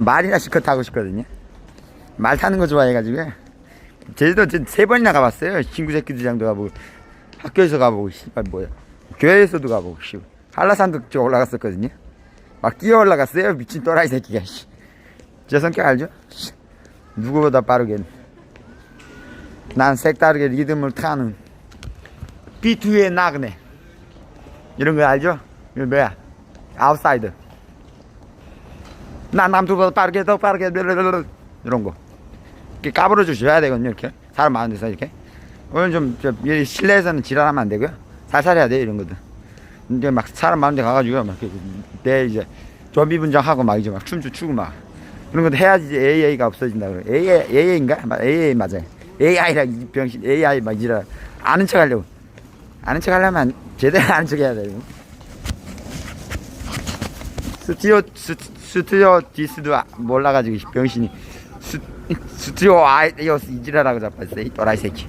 말이나 실컷 타고 싶거든요. 말 타는 거 좋아해가지고. 제주도 세 번이나 가봤어요. 친구 새끼들이랑도 가보고, 학교에서 가보고, 씨발, 뭐야. 교회에서도 가보고, 씨. 한라산도 쭉 올라갔었거든요. 막 뛰어 올라갔어요. 미친 또라이 새끼가, 씨. 제 성격 알죠? 씨. 누구보다 빠르게. 난 색다르게 리듬을 타는 B2의 나그네. 이런 거 알죠? 이거 뭐야? 아웃사이드. 난 남들보다 빠르게 더 빠르게 이런 거. 이렇게 까불어 주셔야 되거든요. 이렇게 사람 많은 데서 이렇게. 오늘 좀 저, 이 실내에서는 지랄하면 안 되고요. 살살 해야 돼 이런 것들. 이제 막 사람 많은 데 가가지고 막 이렇게 내 이제 좀비 분장하고 막 이제 막 춤추 추고 막 그런 것도 해야지 AA가 없어진다 그래. AA AA인가? AA 맞아요. AI라 이 병신 AI 막 이라 아는 척 하려고. 아는 척 하려면 제대로 아는 척 해야 돼요. 스튜디오 스, 스튜디오 디스도 아- 몰라가지고 이 병신이. 스, 스튜디오 아이디어스 이지라라고 잡았어 이 또라이 새끼